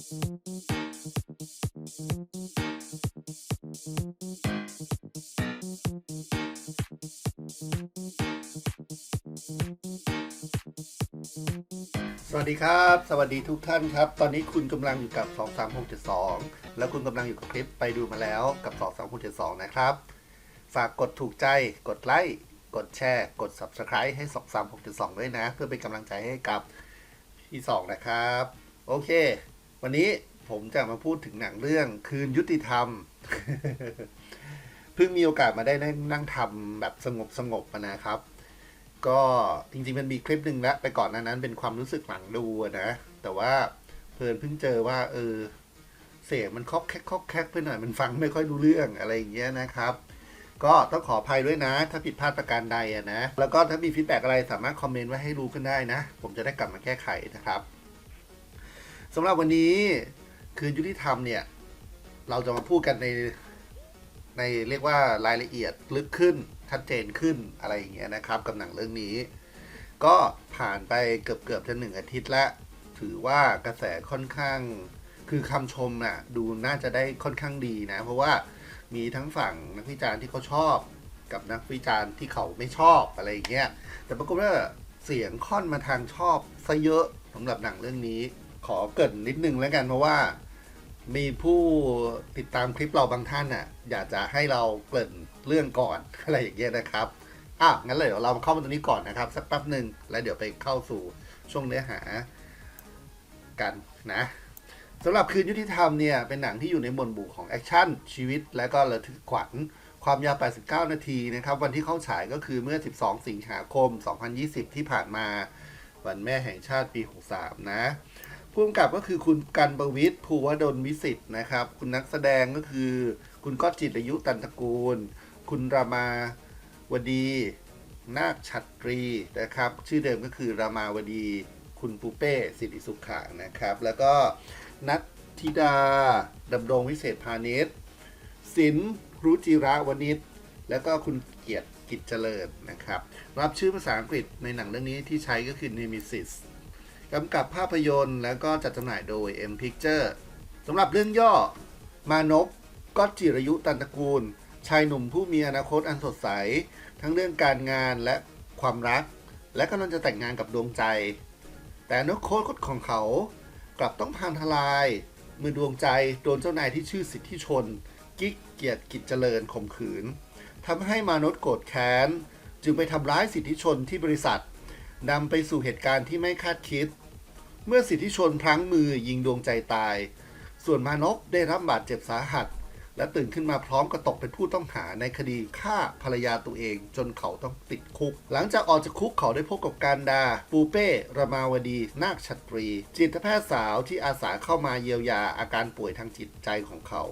สวัสดีครับ สวัสดีทุกท่านครับ ตอนนี้คุณกำลังอยู่กับ 23672 แล้วคุณกำลังอยู่กับคลิปไปดูมาแล้วกับ 23672 นะครับ ฝากกดถูกใจ กดไลค์ กดแชร์ กด Subscribe ให้ 23672 ด้วยนะ เพื่อเป็นกำลังใจให้กับพี่สองนะครับ โอเค วันนี้ผมจะมาพูดถึงหนังเรื่องคืนยุติธรรม เพิ่งมีโอกาสมาได้นั่งทำแบบสงบสงบๆนะครับ ก็จริงๆมันมีคลิปหนึ่งแล้วไปก่อนน้านั้นเป็นความรู้สึกหลังดูนะ แต่ว่าเพลินเพิ่งเจอว่า เออ เสียงมันคอกแคกคอกแคกไปหน่อยมันฟังไม่ค่อยรู้เรื่องอะไรอย่างเงี้ยนะครับก็ต้องขออภัยด้วยนะ ถ้าผิดพลาดประการใดนะ แล้วก็ถ้ามีฟีดแบ็กอะไรสามารถคอมเมนต์ไว้ให้รู้กันได้นะ ผมจะได้กลับมาแก้ไขนะครับ สำหรับวันนี้คืนยุติธรรมเนี่ย เราจะมาพูดกันในในเรียกว่ารายละเอียดลึกขึ้นชัดเจนขึ้นอะไรอย่างเงี้ยนะครับ กับหนังเรื่องนี้ ก็ผ่านไปเกือบเกือบๆจะหนึ่งอาทิตย์ล้วถือว่ากระแสค่อนข้าง คือคำชมน่ะดูน่าจะได้ค่อนข้างดีนะ เพราะว่ามีทั้งฝั่งนักวิจารณ์ที่เขาชอบกับนักวิจารณ์ที่เขาไม่ชอบอะไรอย่างเงี้ยแต่ปรากฏว่าเสียงค่อนมาทางชอบซะเยอะสำหรับหนังเรื่องนี้ ขอเกรินนิดนึงแล้วกันเพราะว่ามีผู้ติดตามคลิปเราบางท่านน่ะ อยากจะให้เราเกริ่นเรื่องก่อนอะไรอย่างเงี้ยนะครับอะงั้นเลยเดี๋ยวเราเข้ามาตรงนี้ก่อนนะครับ สักแป๊บหนึ่งแล้วเดี๋ยวไปเข้าสู่ช่วงเนื้อหากันนะสำหรับคืนยุติธรรมเนี่ย เป็นหนังที่อยู่ในหมวดหมู่ของแอคชั่นชีวิต และก็ระทึกขวัญความยาว 89 นาทีนะครับ วันที่เข้าฉายก็คือเมื่อ 12 สิงหาคม 2020 ที่ผ่านมา วันแม่แห่งชาติปี 63 นะ ผู้กำกับก็คือคุณกันประวิทย์ภูวดลวิสิทธ์นะครับ คุณนักแสดงก็คือคุณก้อจิตอายุตันตระกูล คุณรามาวดี นาคชัตรีนะครับ ชื่อเดิมก็คือรามาวดี คุณปูเป้สิริสุขะนะครับ แล้วก็นัทธิดาดำรงวิเศษพาณิชย์สินรุจิระวณิชแล้วก็คุณเกียรติกิจเจริญนะครับ รับชื่อภาษาอังกฤษในหนังเรื่องนี้ที่ใช้ก็คือ Nemesis กำกับภาพยนตร์ แล้วก็จัดจำหน่ายโดย M Picture สำหรับเรื่องย่อ มานพก็จิรยุตันตระกูล ชายหนุ่มผู้มีอนาคตอันสดใส ทั้งเรื่องการงานและความรัก และกำลังจะแต่งงานกับดวงใจ แต่อนาคตของเขากลับต้องพังทลายเมื่อดวงใจโดนเจ้านายที่ชื่อสิทธิชน กิ๊กเกียรติกิจเจริญข่มขืนทำให้มานพโกรธแค้น จึงไปทำร้ายสิทธิชนที่บริษัท นำไปสู่เหตุการณ์ที่ไม่คาดคิด เมื่อสิทธิชนพลั้งมือยิงดวงใจตาย ส่วนมานพได้รับบาดเจ็บสาหัส และตื่นขึ้นมาพร้อมกับตกเป็นผู้ต้องหาในคดีฆ่าภรรยาตัวเองจนเขาต้องติดคุก หลังจากออกจากคุกเขาได้พบกับการดา ปูเป้รามาวดี นาคชัตรี จิตแพทย์สาวที่อาสาเข้ามาเยียวยาอาการป่วยทางจิตใจของเขา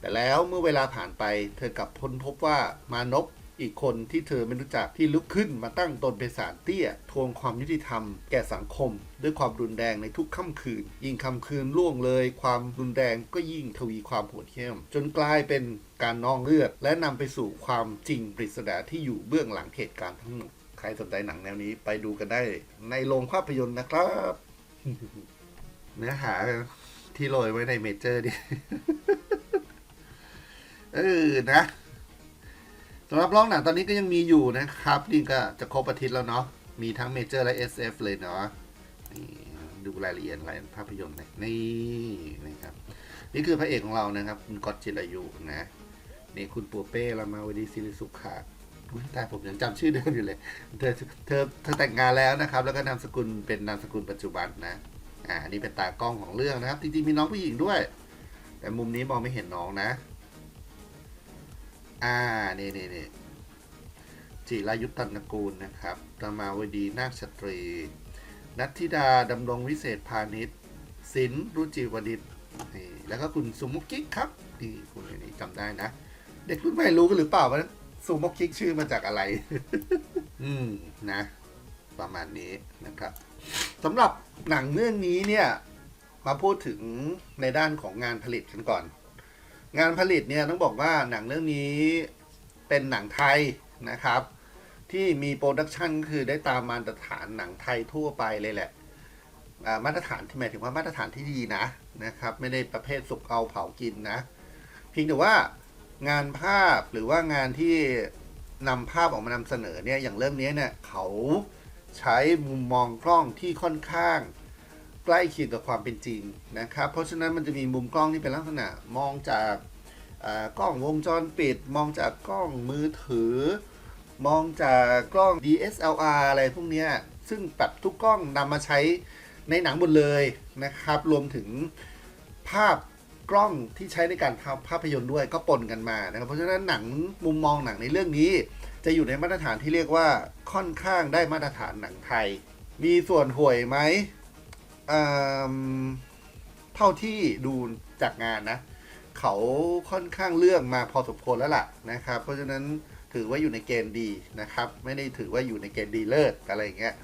แต่แล้วเมื่อเวลาผ่านไป เธอกลับพ้นพบว่ามานพ อีกคนที่เธอไม่รู้จักที่ลุกขึ้นมาตั้งตนเป็นสารเตี้ย ทวงความยุติธรรมแก่สังคม ด้วยความรุนแรงในทุกค่ำคืน ยิ่งค่ำคืนล่วงเลย ความรุนแรงก็ยิ่งทวีความโหดเหี้ยม จนกลายเป็นการนองเลือด และนำไปสู่ความจริงปริศนาที่อยู่เบื้องหลังเหตุการณ์ทั้งหมดใครสนใจหนังแนวนี้ไปดูกันได้ ในโรงภาพยนตร์นะครับ เนื้อหาที่โรยไว้ในเมเจอร์ดิเออนะำหรับร้องหนังตอนนี้ก็ยังมีอยู่นะครับ นี่ก็จะครบอาทิตย์แล้วเนาะ มีทั้งเมเจอร์และ SF เลยเนาะนี่ดูรายละเอียดรายภาพยนตร์หน่อยนี่นะครับ นี่คือพระเอกของเรานะครับ คุณก๊อตจิรายุนะนี่คุณปัวเป้รามาวดีศิริสุขะอุ๊ยแต่ผมยังจำชื่อเดิมอยู่เลย เธอเธอเธอแต่งงานแล้วนะครับ แล้วก็นามสกุลเป็นนามสกุลปัจจุบันนะ อ่านนี่เป็นตากล้องของเรื่องนะครับ จริงๆมีน้องผู้หญิงด้วย แต่มุมนี้มองไม่เห็นน้องนะ อ่านี่นี่นี่จิรายุทตันกูลนะครับรมาวดีนาคชตรี นัทธิดาดำรงวิเศษพาณิชย์ศิลรุจิวณิชนี่แล้วก็คุณสุมุกิกครับนี่คุณอันนี้จำได้นะ เด็กรุ่นใหม่รู้กันหรือเปล่าว่าสุมุกิกชื่อมาจากอะไร อืมนะ ประมาณนี้นะครับสำหรับหนังเรื่องนี้เนี่ย มาพูดถึงในด้านของงานผลิตกันก่อน งานผลิตเนี่ยต้องบอกว่าหนังเรื่องนี้เป็นหนังไทยนะครับ ที่มีโปรดักชันคือได้ตามมาตรฐานหนังไทยทั่วไปเลยแหละมาตรฐานที่หมายถึงว่ามาตรฐานที่ดีนะนะครับ ไม่ได้ประเภทสุกเอาเผากินนะเพียงแต่ว่างานภาพหรือว่างานที่นำภาพออกมานำเสนอเนี่ยอย่างเรื่องนี้เนี่ยเขาใช้มุมมองกล้องที่ค่อนข้าง ใกล้เคียงกับความเป็นจริงนะครับ เพราะฉะนั้นมันจะมีมุมกล้องที่เป็นลักษณะมองจากกล้องวงจรปิด มองจากกล้องมือถือ มองจากกล้อง DSLR อะไรพวกนี้ซึ่งแบบทุกกล้องนำมาใช้ในหนังหมดเลยนะครับ รวมถึงภาพกล้องที่ใช้ในการทำภาพยนตร์ด้วยก็ปนกันมานะครับ เพราะฉะนั้นหนังมุมมองหนังในเรื่องนี้ จะอยู่ในมาตรฐานที่เรียกว่าค่อนข้างได้มาตรฐานหนังไทย มีส่วนห่วยไหม เท่าที่ดูจากงานนะ เขาค่อนข้างเรื่องมาพอสมควรแล้วล่ะนะครับ เพราะฉะนั้นถือว่าอยู่ในเกณฑ์ดีนะครับ ไม่ได้ถือว่าอยู่ในเกณฑ์ดีเลิศอะไรอย่างเงี้ย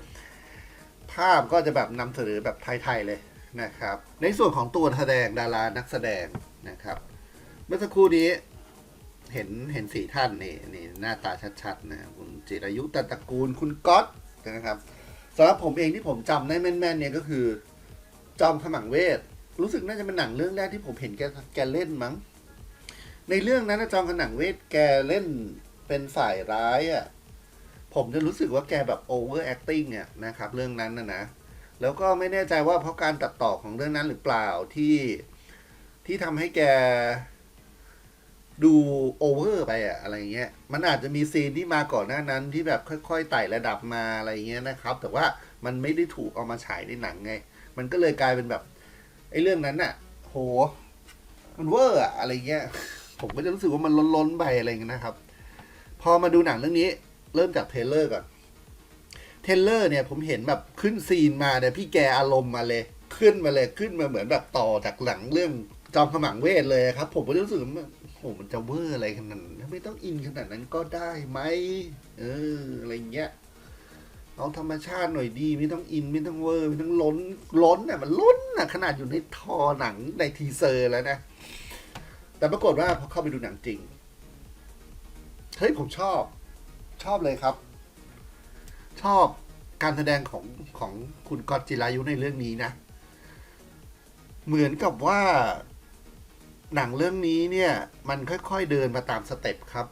ภาพก็จะแบบนำเสนอแบบไทยๆเลยนะครับ ในส่วนของตัวแสดงดารานักแสดงนะครับ เมื่อสักครู่นี้เห็นเห็นสี่ท่านนี่นี่หน้าตาชัดๆนะคุณจิรายุตตระกูลคุณก๊อตนะครับสำหรับผมเองที่ผมจำได้แม่นๆเนี่ยก็คือ จอมขมังเวท รู้สึกน่าจะเป็นหนังเรื่องแรกที่ผมเห็นแกแกเล่นมั้ง ในเรื่องนั้นนะจอมขมังเวทแกเล่นเป็นฝ่ายร้ายอะ่ะ ผมจะรู้สึกว่าแกแบบโอเวอร์แอคติ้งเนี่ยนะครับ เรื่องนั้นนะนะ แล้วก็ไม่แน่ใจว่าเพราะการตัดต่อของเรื่องนั้นหรือเปล่าที่ที่ทำให้แกดูโอเวอร์ไปอะอะไรเงี้ย มันอาจจะมีซีนที่มาก่อนหน้านั้นที่แบบค่อยๆไต่ระดับมาอะไรเงี้ยนะครับ แต่ว่ามันไม่ได้ถูกเอามาฉายในหนังไง มันก็เลยกลายเป็นแบบไอ้เรื่องนั้นน่ะ โห มันเวอร์อะอะไรเงี้ย ผมก็จะรู้สึกว่ามันล้นๆไปอะไรเงี้ยนะครับ พอมาดูหนังเรื่องนี้ เริ่มจากเทเลอร์ก่อน เทเลอร์เนี่ยผมเห็นแบบขึ้นซีนมาเนี่ยพี่แกอารมณ์มาเลย ขึ้นมาเลยขึ้นมาเหมือนแบบต่อจากหลังเรื่องจอมขมังเวทเลยครับ ผมก็รู้สึกว่าโอ้มันจะเวอร์อะไรขนาดนั้นไม่ต้องอินขนาดนั้นก็ได้ไหมเอออะไรเงี้ย เอาธรรมชาติหน่อยดี ไม่ต้องอินไม่ต้องเวอร์ไม่ต้องล้นล้นอะมันล้นอะขนาดอยู่ในทอหนังในทีเซอร์แล้วนะ แต่ปรากฏว่าพอเข้าไปดูหนังจริงเฮ้ยผมชอบ ชอบเลยครับ ชอบการแสดงของของคุณกอตจิรายุในเรื่องนี้นะ เหมือนกับว่า หนังเรื่องนี้เนี่ย มันค่อยๆเดินมาตามสเต็ปครับ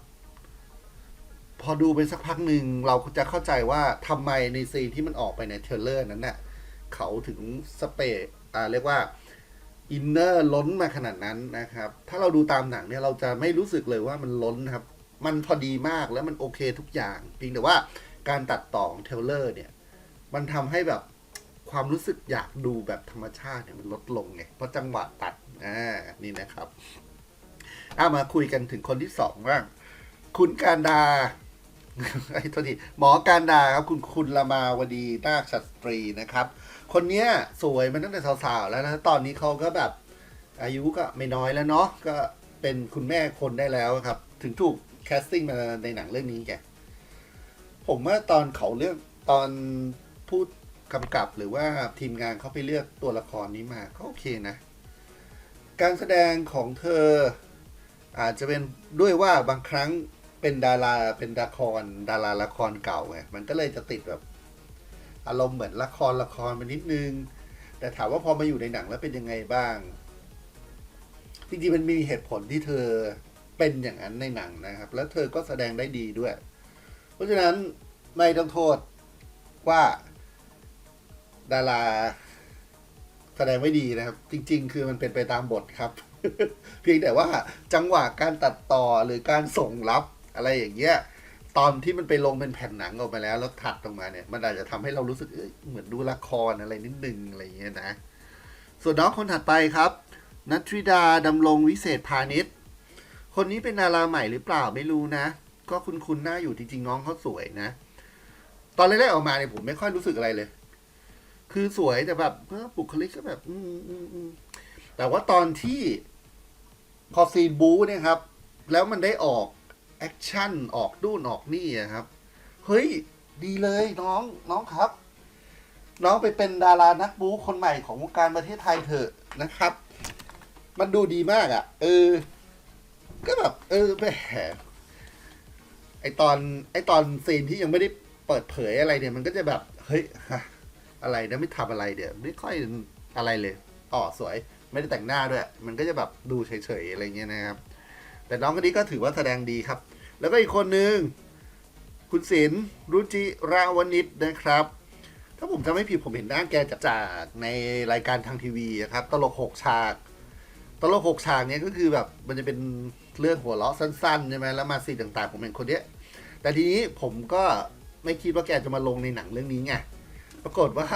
พอดูไปสักพักหนึ่งเราจะเข้าใจว่าทำไมในซีนที่มันออกไปในเทลเลอร์นั้นน่ะเขาถึงสเปรอ่าเรียกว่าอินเนอร์ล้นมาขนาดนั้นนะครับ ถ้าเราดูตามหนังเนี่ยเราจะไม่รู้สึกเลยว่ามันล้นครับ มันพอดีมากแล้วมันโอเคทุกอย่างเพียงแต่ว่าการตัดต่อของเทลเลอร์เนี่ย มันทำให้แบบความรู้สึกอยากดูแบบธรรมชาติเนี่ยมันลดลงไงเพราะจังหวะตัดอ่านี่นะครับอามาคุยกันถึงคนที่สองบ้าง คุณการดา ไอ้โทษทีหมอการดาครับคุณคุณละมาวดีนาคชัตรีนะครับ คนเนี้ยสวยมาตั้งแต่สาวๆแล้วนะตอนนี้เขาก็แบบอายุก็ไม่น้อยแล้วเนาะก็เป็นคุณแม่คนได้แล้วครับ ถึงถูกแคสติ้งมาในหนังเรื่องนี้แกผมว่าตอนเขาเลือกตอนพูดกำกับหรือว่าทีมงานเขาไปเลือกตัวละครนี้มาก็โอเคนะ การแสดงของเธออาจจะเป็นด้วยว่าบางครั้ง เป็นดาราเป็นละครดาราละครเก่าไงมันก็เลยจะติดแบบ อารมณ์เหมือนละครละครไปนิดนึง แต่ถามว่าพอมาอยู่ในหนังแล้วเป็นยังไงบ้าง จริงๆมันมีเหตุผลที่เธอเป็นอย่างนั้นในหนังนะครับ แล้วเธอก็แสดงได้ดีด้วย เพราะฉะนั้นไม่ต้องโทษว่าดาราแสดงไม่ดีนะครับ จริง ๆ คือมันเป็นไปตามบทครับ เพียงแต่ว่าจังหวะการตัดต่อหรือการส่งรับ อะไรอย่างเงี้ยตอนที่มันไปลงเป็นแผ่นหนังออกมาแล้วแล้วถัดออกมาเนี่ย มันอาจจะทำให้เรารู้สึกเอ้ยเหมือนดูละครอะไรนิดนึงอะไรอย่างเงี้ยนะ ส่วนน้องคนถัดไปครับนัทริดาดำรงวิเศษพาณิชย์คนนี้เป็นดาราใหม่หรือเปล่าไม่รู้นะ ก็คุณคุณหน้าอยู่จริงๆน้องเขาสวยนะ ตอนแรกๆออกมาเนี่ยผมไม่ค่อยรู้สึกอะไรเลย คือสวยแต่แบบบุคลิกก็แบบ อืมอืมอืมแต่ว่าตอนที่พอซีนบู๊เนี่ยครับ แล้วมันได้ออก แอคชั่นออกนู่นออกนี่ครับ เฮ้ย ดีเลยน้องน้องครับ น้องไปเป็นดารานักบู๊คนใหม่ของวงการประเทศไทยเถอะนะครับ มันดูดีมากอะ่ะ เออ ก็แบบ เออแหมไอตอน ไอตอนซีนที่ยังไม่ได้เปิดเผยอะไรเนี่ย มันก็จะแบบ เฮ้ยอะไรนะไม่ทำอะไรเดี๋ยวไม่ค่อยอะไรเลยอ๋อสวย ไม่ได้แต่งหน้าด้วย มันก็จะแบบดูเฉยๆอะไรเงี้ยนะครับ แต่น้องคนนี้ก็ถือว่าแสดงดีครับ แล้วก็อีกคนหนึ่งคุณศิลรุจิราวนิชนะครับ ถ้าผมจำไม่ผิดผมเห็นหน้าแกจากจากในรายการทางทีวีอะครับ ตลกหกฉาก ตลกหกฉากเนี้ยก็คือแบบมันจะเป็นเรื่องหัวเราะสั้นๆใช่ไหมแล้วมาซีต่างๆ ผมเห็นคนเนี้ย แต่ทีนี้ผมก็ไม่คิดว่าแกจะมาลงในหนังเรื่องนี้ไง ปรากฏว่า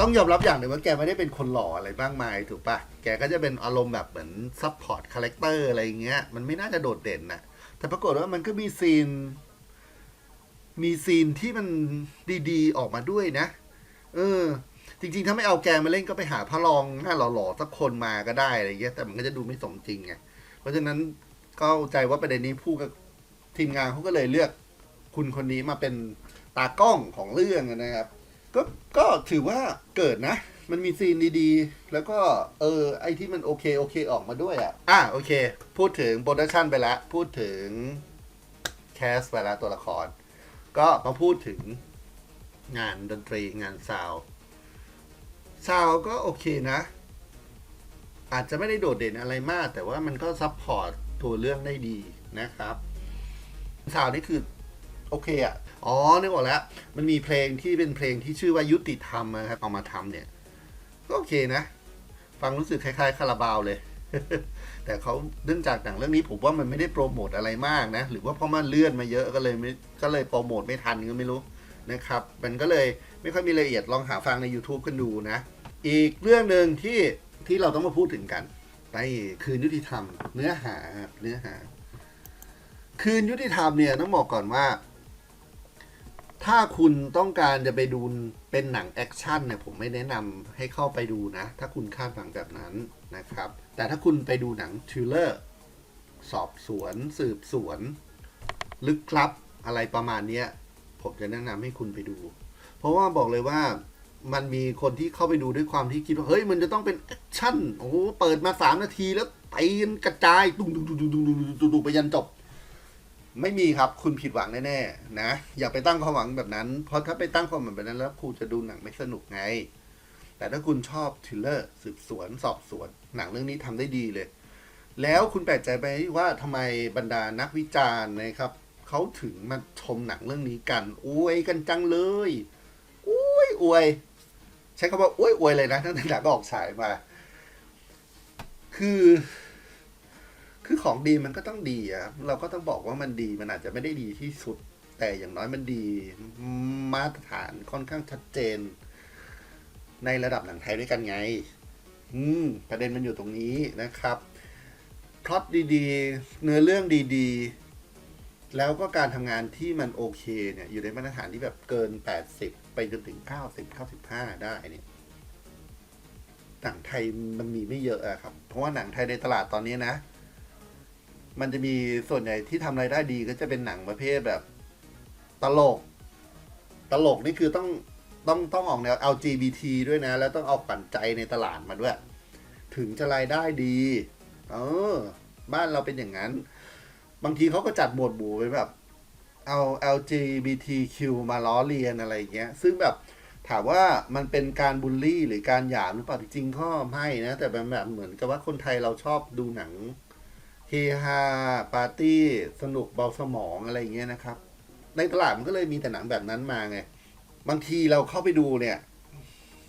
ต้องยอมรับอย่างหนึ่งว่าแกไม่ได้เป็นคนหล่ออะไรบ้างมายถูกปะแกก็จะเป็นอารมณ์แบบเหมือนซับพอร์ตคาแรคเตอร์อะไรเงี้ย มันไม่น่าจะโดดเด่นน่ะแต่ปรากฏว่ามันก็มีซีน มีซีนที่มันดีๆ ออกมาด้วยนะ เออ จริงๆ ถ้าไม่เอาแกมาเล่นก็ไปหาพระรองหน้าหล่อๆสักคนมาก็ได้อะไรเงี้ย แต่มันก็จะดูไม่สมจริงไง เพราะฉะนั้นก็เข้าใจว่าประเด็นนี้ผู้กับทีมงานเขาก็เลยเลือกคุณคนนี้มาเป็นตากล้องของเรื่องนะครับ ก็ก็ถือว่าเกิดนะ มันมีซีนดีๆ แล้วก็เออไอที่มันโอเคโอเคออกมาด้วยอะ อะโอเค พูดถึงโปรดักชันไปแล้ว พูดถึงแคสไปแล้วตัวละคร ก็มาพูดถึงงานดนตรีงานซาวซาวก็โอเคนะ อาจจะไม่ได้โดดเด่นอะไรมาก แต่ว่ามันก็ซับพอร์ตตัวเรื่องได้ดีนะครับซาวนี่คือโอ เคอะอ๋อนึกออกแล้ว มันมีเพลงที่เป็นเพลงที่ชื่อว่ายุติธรรมนะครับเอามาทำเนี่ย ก็โอเคนะ ฟังรู้สึกคล้ายๆคาราบาวเลย แต่เขาเนื่องจากหนังเรื่องนี้ผมว่ามันไม่ได้โปรโมทอะไรมากนะ หรือว่าเพราะมันเลื่อนมาเยอะก็เลยไม่ก็เลยโปรโมทไม่ทันก็ไม่รู้นะครับ มันก็เลยไม่ค่อยมีรายละเอียดลองหาฟังใน YouTube กันดูนะ อีกเรื่องหนึ่งที่ที่เราต้องมาพูดถึงกันในคืนยุติธรรม เนื้อหาเนื้อหา คืนยุติธรรมเนี่ยต้องบอกก่อนว่า ถ้าคุณต้องการจะไปดูเป็นหนังแอคชั่นเนี่ยผมไม่แนะนำให้เข้าไปดูนะ ถ้าคุณคาดหวังแบบนั้นนะครับ แต่ถ้าคุณไปดูหนังทริลเลอร์สอบสวน สืบสวน ลึกลับอะไรประมาณนี้ผมจะแนะนำให้คุณไปดู เพราะว่าบอกเลยว่ามันมีคนที่เข้าไปดูด้วยความที่คิดว่า เฮ้ยมันจะต้องเป็นแอคชั่น โอ้เปิดมา 3 นาทีแล้วตีนกระจาย ตุ้งตุ้งตุ้งตุ้งตุ้งตุ้งไปยันจบ ไม่มีครับคุณผิดหวังแน่ๆนะ อย่าไปตั้งความหวังแบบนั้น เพราะถ้าไปตั้งความหวังแบบนั้นแล้วคุณจะดูหนังไม่สนุกไง แต่ถ้าคุณชอบทริลเลอร์สืบสวนสอบสวน หนังเรื่องนี้ทำได้ดีเลย แล้วคุณแปลกใจไปว่าทำไมบรรดานักวิจารณ์นะครับเขาถึงมาชมหนังเรื่องนี้กันอวยกันจังเลยอวยอวยใช้คำว่าอวยอวยเลยนะตั้งแต่หนังออกฉายมา คือ คือของดีมันก็ต้องดีอะเราก็ต้องบอกว่ามันดีมันอาจจะไม่ได้ดีที่สุด แต่อย่างน้อยมันดีมาตรฐานค่อนข้างชัดเจน ในระดับหนังไทยด้วยกันไง อืม ประเด็นมันอยู่ตรงนี้นะครับพล็อตดีๆ เนื้อเรื่องดีๆ แล้วก็การทำงานที่มันโอเคเนี่ย อยู่ในมาตรฐานที่แบบเกิน 80 ไปจนถึง 90 95 ได้เนี่ยหนังไทยมันมีไม่เยอะอะครับ เพราะว่าหนังไทยในตลาดตอนนี้นะ มันจะมีส่วนใหญ่ที่ทำรายได้ดีก็จะเป็นหนังประเภทแบบ ตลก ตลกนี่คือต้องต้องต้องออกแนว LGBT ด้วยนะ แล้วต้องเอาปั่นใจในตลาดมาด้วย ถึงจะรายได้ดี เออ บ้านเราเป็นอย่างนั้น บางทีเขาก็จัดหมวดหมู่ไปแบบ เอา LGBTQ มาล้อเลียนอะไรอย่างเงี้ย ซึ่งแบบถามว่ามันเป็นการบูลลี่หรือการหยามหรือเปล่าจริงๆก็ไม่นะ แต่แบบเหมือนกับว่าคนไทยเราชอบดูหนัง เฮฮาปาร์ตี้สนุกเบาสมองอะไรอย่างเงี้ยนะครับ ในตลาดมันก็เลยมีแต่หนังแบบนั้นมาไง บางทีเราเข้าไปดูเนี่ย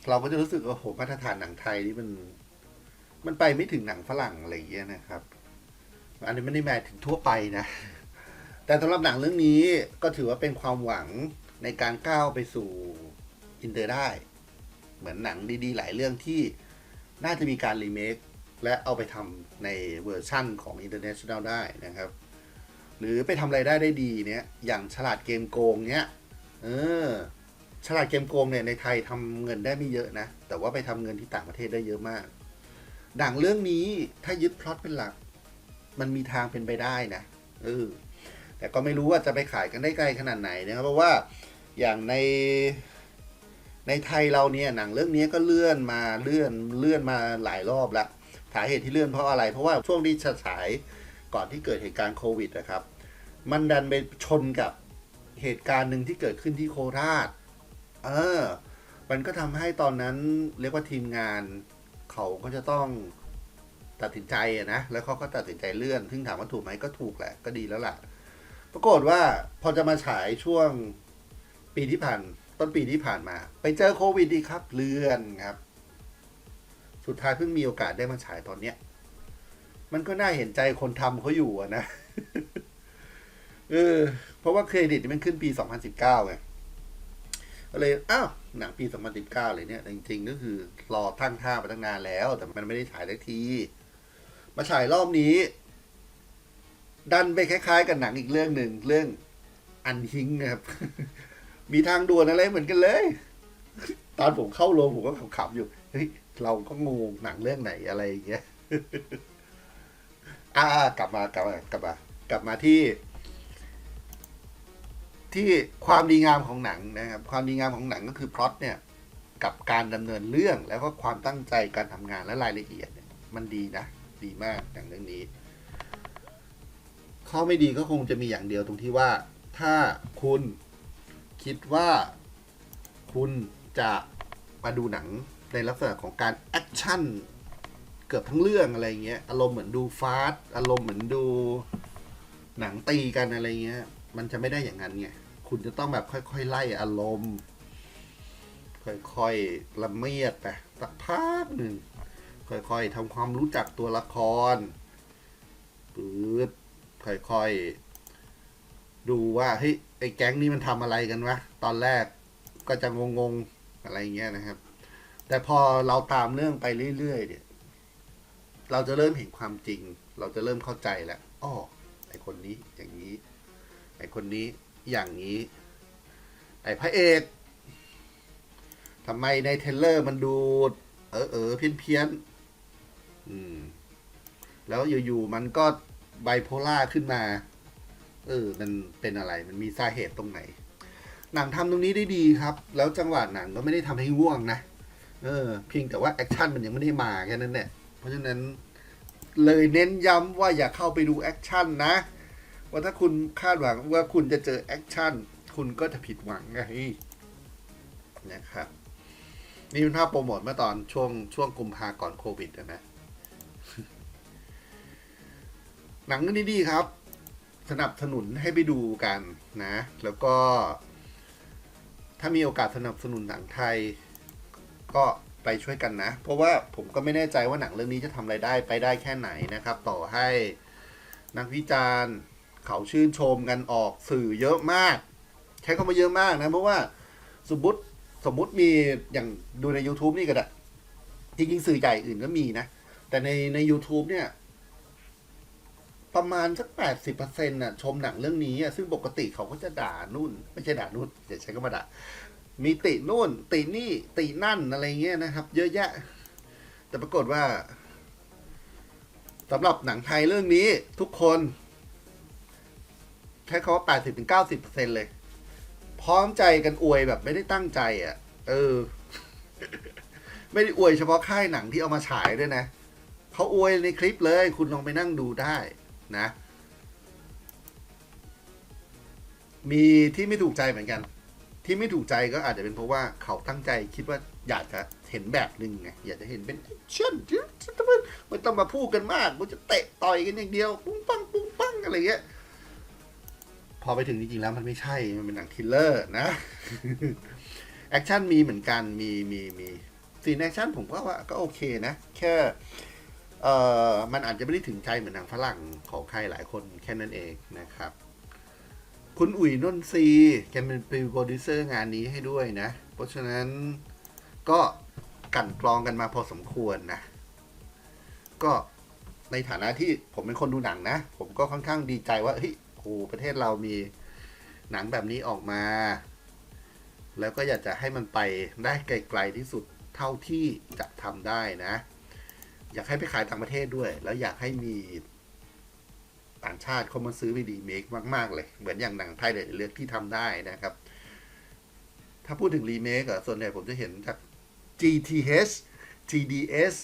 เราก็จะรู้สึกว่าโหมาตรฐานหนังไทยนี่มัน มันไปไม่ถึงหนังฝรั่งอะไรอย่างเงี้ยนะครับ อันนี้ไม่ได้หมายถึงทั่วไปนะ แต่สำหรับหนังเรื่องนี้ก็ถือว่าเป็นความหวังในการก้าวไปสู่อินเตอร์ได้ เหมือนหนังดีๆ หลายเรื่องที่น่าจะมีการรีเมค และเอาไปทำในเวอร์ชั่นของ International ได้นะครับ หรือไปทำอะไรได้ได้ดีเนี่ยอย่างฉลาดเกมโกงเนี่ยเออฉลาดเกมโกงเนี่ยในไทยทำเงินได้ไม่เยอะนะ แต่ว่าไปทำเงินที่ต่างประเทศได้เยอะมากหนังเรื่องนี้ถ้ายึดพล็อตเป็นหลัก มันมีทางเป็นไปได้นะเออแต่ก็ไม่รู้ว่าจะไปขายกันได้ไกลขนาดไหนนะครับเพราะว่าอย่างในในไทยเราเนี่ยหนังเรื่องนี้ก็เลื่อนมาเลื่อนเลื่อนมาหลายรอบแล้วาเหตุที่เลื่อนเพราะอะไร เพราะว่าช่วงที่ฉายก่อนที่เกิดเหตุการณ์โควิดนะครับ มันดันไปชนกับเหตุการณ์หนึ่งที่เกิดขึ้นที่โคราช เออ มันก็ทำให้ตอนนั้นเรียกว่าทีมงาน เขาก็จะต้องตัดสินใจนะ แล้วเขาก็ตัดสินใจเลื่อน ซึ่งถามว่าถูกไหมก็ถูกแหละ ก็ดีแล้วล่ะ ปรากฏว่าพอจะมาฉายช่วงปีที่ผ่าน ต้นปีที่ผ่านมา ไปเจอโควิดอีกครับ เลื่อนครับ สุดท้ายเพิ่งมีโอกาสได้มาฉายตอนเนี้ย มันก็น่าเห็นใจคนทำเขาอยู่อะนะ เออ เพราะว่าเครดิตมันขึ้นปี 2019ไงก็เลยอ้าวหนังปี 2019 เลยเนี่ย จริง ๆ ก็คือ รอตั้งท่ามาตั้งนานแล้ว แต่มันไม่ได้ฉายได้ที มาฉายรอบนี้ ดันไปคล้าย ๆ กับหนังอีกเรื่องหนึ่งเรื่องอันฮิงครับ มีทางด่วนอะไรเหมือนกันเลย ตอนผมเข้าโรงผมก็ขำๆอยู่ เฮ้ย เราก็งงหนังเรื่องไหนอะไรอย่างเงี้ยอ่ากลับมากลับมากลับมากลับมาที่ ที่ความดีงามของหนังนะครับ ความดีงามของหนังก็คือพล็อตเนี่ย กับการดำเนินเรื่องแล้วก็ความตั้งใจการทำงานและรายละเอียดเนี่ยมันดีนะ ดีมากหนังเรื่องนี้ ข้อไม่ดีก็คงจะมีอย่างเดียวตรงที่ว่า ถ้าคุณคิดว่าคุณจะมาดูหนัง ในลักษณะของการแอคชั่นเกือบทั้งเรื่องอะไรเงี้ย อารมณ์เหมือนดูฟาสอารมณ์เหมือนดูหนังตีกันอะไรเงี้ย มันจะไม่ได้อย่างนั้นไง คุณจะต้องแบบค่อยๆไล่อารมณ์ ค่อยๆละเมียดไปสักพักหนึ่ง ค่อยๆทำความรู้จักตัวละครปื๊ดค่อยๆ ดูว่าเฮ้ยไอ้แก๊งนี้มันทำอะไรกันวะ ตอนแรกก็จะงงๆ อะไรเงี้ยนะครับ แต่พอเราตามเรื่องไปเรื่อยๆเนี่ย เราจะเริ่มเห็นความจริง เราจะเริ่มเข้าใจแล้วอ้อไอคนนี้อย่างนี้ ไอคนนี้อย่างนี้ ไอพระเอกทำไมในเทเลอร์มันดูเออเออเพี้ยนเพี้ยนอืม แล้วอยู่ๆมันก็ไบโพล่าขึ้นมา เออ มันเป็นอะไร มันมีสาเหตุตรงไหน หนังทำตรงนี้ได้ดีครับ แล้วจังหวะหนังก็ไม่ได้ทำให้ง่วงนะ เออเพียงแต่ว่าแอคชั่นมันยังไม่ได้มาแค่นั้นแหละเพราะฉะนั้นเลยเน้นย้ำว่าอย่าเข้าไปดูแอคชั่นนะ ว่าถ้าคุณคาดหวังว่าคุณจะเจอแอคชั่นคุณก็จะผิดหวังไงนะครับนี่เป็นภาพโปรโมทเมื่อตอนช่วงช่วงกุมภาก่อนโควิดนะหนังเรื่องนี้ดีครับ สนับสนุนให้ไปดูกันนะ แล้วก็ ถ้ามีโอกาสสนับสนุนหนังไทย ก็ไปช่วยกันนะ เพราะว่าผมก็ไม่แน่ใจว่าหนังเรื่องนี้จะทำไรายได้ไปได้แค่ไหนนะครับ ต่อให้นักวิจารณ์เขาชื่นชมกันออกสื่อเยอะมาก ใช้คำว่าเยอะมากนะ เพราะว่าสมมติสมมติมีอย่างดูใน YouTube นี่ก็ได้จริงๆสื่อใหญ่อื่นก็มีนะ แต่ในใน u t u b e เนี่ย ประมาณสักแปดสิบเปอร์เซ็นต์น่ะชมหนังเรื่องนี้อะซึ่งปกติเขาก็จะด่านู่น ไม่ใช่ด่านู่นอย่าใช้คำว่าด่า มีตินู่น ตินี่ตินั่นอะไรเงี้ยนะครับ เยอะแยะ แต่ปรากฏว่าสำหรับหนังไทยเรื่องนี้ทุกคนใช้คำว่าแปดสิบถึงเก้าสิบเปอร์เซ็นเลย พร้อมใจกันอวยแบบไม่ได้ตั้งใจอะ เออ ไม่ได้อวยเฉพาะค่ายหนังที่เอามาฉายด้วยนะเขาอวยในคลิปเลย คุณลองไปนั่งดูได้นะ มีที่ไม่ถูกใจเหมือนกัน ที่ไม่ถูกใจก็อาจจะเป็นเพราะว่าเขาตั้งใจคิดว่าอยากจะเห็นแบบหนึ่งไงอยากจะเห็นเป็นแอคชั่นไม่ต้องมาพูดกันมากมันจะเตะต่อยกันอย่างเดียว ปุ้งปังปุ้งปังอะไรเงี้ยพอไปถึงจริงๆแล้วมันไม่ใช่มันเป็นหนังทิลเลอร์นะแอคชั่นมีเหมือนกันมีมีมีซีนแอคชั่นผมก็ว่าก็โอเคนะ แค่เอ่อมันอาจจะไม่ได้ถึงใจเหมือนหนังฝรั่งของใครหลายคนแค่นั้นเองนะครับ คุณอุ๋ยนนทรีแกเป็นโปรดิวเซอร์งานนี้ให้ด้วยนะ เพราะฉะนั้นก็กลันกรองกันมาพอสมควรนะ ก็ในฐานะที่ผมเป็นคนดูหนังนะ ผมก็ค่อนข้างดีใจว่าเฮ้ยโอ้ประเทศเรามีหนังแบบนี้ออกมา แล้วก็อยากจะให้มันไปได้ไกลๆที่สุดเท่าที่จะทำได้นะ อยากให้ไปขายต่างประเทศด้วย แล้วอยากให้มี ต่างชาติเข้ามาซื้อไปดีเมคมากๆเลย เหมือนอย่างหนังไทยหลายเรื่องที่ทำได้นะครับ ถ้าพูดถึงรีเมคอะส่วนใหญ่ผมจะเห็นจาก GTH GDS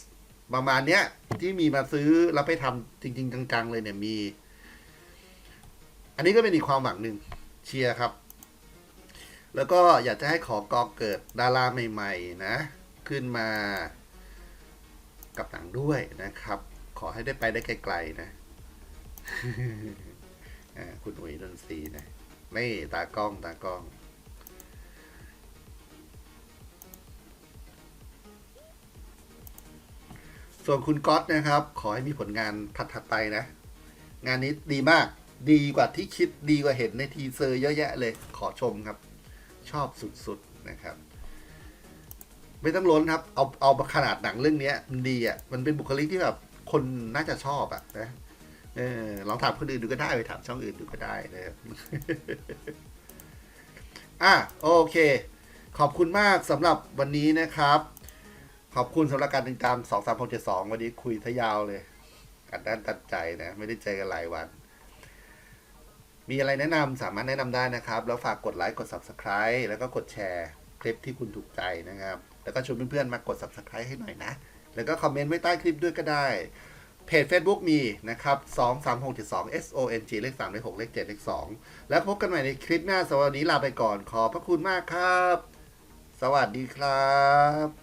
ประมาณเนี้ย ที่มีมาซื้อแล้วไปทำจริง ๆ จังๆ เลยเนี่ยมี อันนี้ก็เป็นอีกความหวังหนึ่งเชียร์ครับ แล้วก็อยากจะให้ขอกอเกิดดาราใหม่ ๆ นะ ขึ้นมากับหนังด้วยนะครับ ขอให้ได้ไปได้ไกล ๆ นะ คุณอุ๋ยดนตรีนะนี่ตากล้องตากล้อง ส่วนคุณก๊อตนะครับ ขอให้มีผลงานถัดๆไปนะ งานนี้ดีมาก ดีกว่าที่คิดดีกว่าเห็นในทีเซอร์เยอะแยะเลย ขอชมครับ ชอบสุดๆนะครับไม่ต้องล้นครับ เอาเอาขนาดหนังเรื่องเนี้ยมันดีอะ มันเป็นบุคลิกที่แบบคนน่าจะชอบอะนะ เออลองถามคนอื่นดูก็ได้ไปถามช่องอื่นดูก็ได้นะครับอะโอเค ขอบคุณมากสำหรับวันนี้นะครับ ขอบคุณสำหรับการติดตาม 2 3 6 7 2 วันนี้คุยทะยาวเลยกันด้านตัดใจนะ ไม่ได้เจอกันหลายวัน มีอะไรแนะนำสามารถแนะนำได้นะครับ แล้วฝากกดไลค์กด Subscribe แล้วก็กดแชร์คลิปที่คุณถูกใจนะครับ แล้วก็ชวนเพื่อนๆมากด Subscribe ให้หน่อยนะ แล้วก็คอมเมนต์ไว้ใต้คลิปด้วยก็ได้ เพจ Facebook มีนะครับ2 3 6 2 S O N G เลข 3 เลข 6 เลข 7 เลข 2 แล้วพบกันใหม่ในคลิปหน้าสำหรับวันนี้ลาไปก่อนขอบพระคุณมากครับ สวัสดีครับ